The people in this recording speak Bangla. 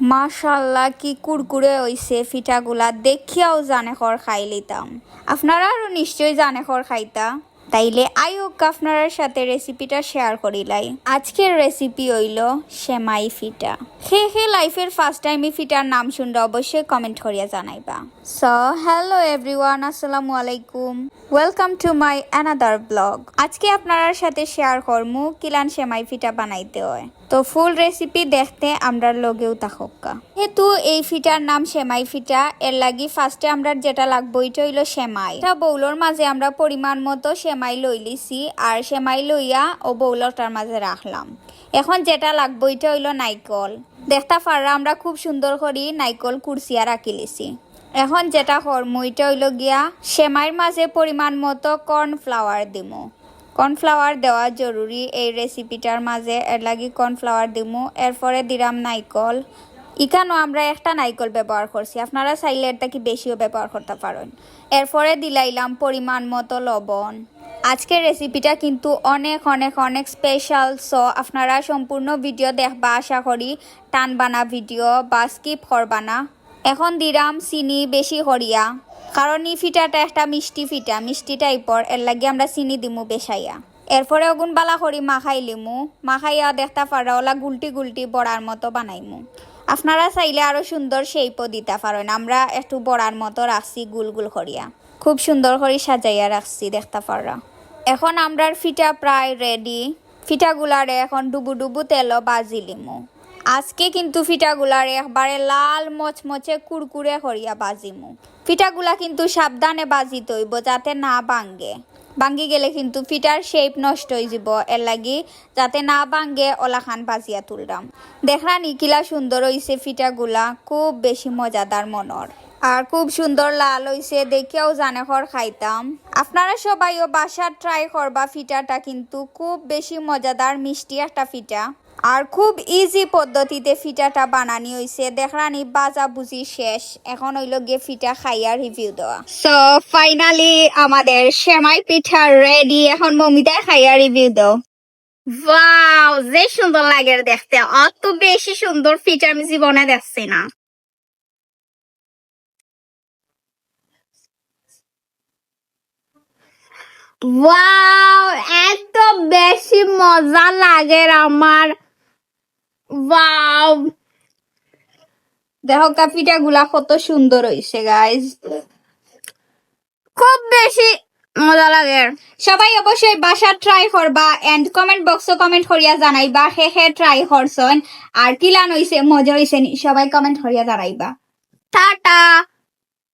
মাশাল্লাহ কি কুরকুরে হইছে ফিটাগুলা। দেখিয়াও জানে খর খাই লিতাম আপনারা আরও নিশ্চয়ই জানে খর খাইতা। তাইলে আইওক আপনার সাথে রেসিপিটা শেয়ার করিলাই আজকের রেসিপি হইল সেমাই ফিটা। হে হে, লাইফের ফার্স্ট টাইম এই ফিটার নাম শুনলে অবশ্যই কমেন্ট করিয়া জানাইবা। সো হ্যালো এভরিওয়ান আসসালামু আলাইকুম। Welcome to my another blog আজকে আপনার সাথে শেয়ার করমু কিলান সেমাই ফিটা বানাইতে হয়। তো ফুল রেসিপি দেখতে আমরা লগেও তাহকা যেহেতু এই ফিটার নাম সেমাই ফিটা, এর লাগি ফার্স্টে আমরা যেটা লাগবো এটা হইল সেমাই। এটা বৌলর মাঝে আমরা পরিমাণ মতো সেমাই লই লিছি, আর সেমাই লইয়া ও বৌলটার মাঝে রাখলাম। এখন যেটা লাগবো এটা হইল নাইকল। দেখতা পাররা আমরা খুব সুন্দর করি নাইকল কুরসিয়া রাখি লিছি। এখন যেটা করমু এটা হইল গিয়া সেমাইয়ের মাঝে পরিমাণ মতো কর্নফ্লাওয়ার দিমু। কর্নফ্লাওয়ার দেওয়া জরুরি। এই রেসিপিটার মাঝে এর লাগি কর্নফ্লাওয়ার দিমু। এরপরে দিলাম নাইকল। ইকানো আমরা একটা নাইকল ব্যবহার করছি। আপনারা চাইলে এটা কি বেশিও ব্যবহার করতে পারেন। এরপরে দিলাইলাম পরিমাণ মতো লবণ। আজকের রেসিপিটা কিন্তু অনেক অনেক অনেক স্পেশাল সো আপনারা সম্পূর্ণ ভিডিও দেখবা আশা করি টান বানা ভিডিও বা স্কিপ করবা না এখন দিলাম চিনি বেশি করিয়া। কারণ এই ফিটাটা একটা মিষ্টি ফিটা, মিষ্টি টাইপর। এর লাগে আমরা চিনি দিমু বেশাইয়া। এরপরে অগুন বালা করি মাখাই লিমু, মাখাইয়া দেখতে পারা ওলা গুলটি গুলটি বড়ার মতো বানাইমু। আপনারা চাইলে আরও সুন্দর শেপও দিতে পারেন। আমরা একটু বড়ার মতো রাখছি গুল গুল করিয়া। খুব সুন্দর করে সাজাইয়া রাখছি দেখতে পারা এখন আমরার ফিটা প্রায় রেডি ফিটাগুলারে এখন ডুবু ডুবু তেলও বাজি লিমু। আজকে কিন্তু ফিটাগুলার একবারে লাল মচমচে কুরকুরে করিয়া বাজিমু। ফিটাগুলা কিন্তু সাবধানে বাজি তৈব, যাতে না ভাঙ্গে। ভাঙ্গি গেলে কিন্তু ফিটার শেপ নষ্ট হয়ে যাব, এর লাগি যাতে না ভাঙ্গে ওলাখান বাজিয়া তুললাম দেখলানি কিলা সুন্দর হইছে ফিটাগুলা, খুব বেশি মজাদার মনর। আর খুব সুন্দর লাল হইছে, দেখেও জানে খর খাইতাম। আপনারা সবাইও বাসার ট্রাই করবা ফিটাটা, কিন্তু খুব বেশি মজাদার মিষ্টি একটা ফিটা। আর খুব ইজি পদ্ধতিতে ফিটাটা বানানি হইছে। দেখরানি বাজা বুঝি শেষ। এখন হইল গিয়ে ফিটা খাইয়া রিভিউ দেওয়া। সো ফাইনালি আমাদের সেমাই পিঠা রেডি এখন মমিতা খাইয়া রিভিউ দাও। ওয়াও যে সুন্দর লাগে দেখতে। অত বেশি সুন্দর ফিটা আমি জীবনে দেখছি না। ওয়াও এত বেশি মজা লাগে আমার। ওয়াও দেখো কাপিটা গুলা কত সুন্দর হইছে গাইজ খুব বেশি মজা লাগে। সবাই অবশ্যই বাসা ট্রাই করবা এন্ড কমেন্ট বক্সে কমেন্ট করিয়া জানাইবা হে হে ট্রাই করছেন। আর কিলান হইছে, মজা হইছে সবাই কমেন্ট করিয়া জানাইবা। টাটা!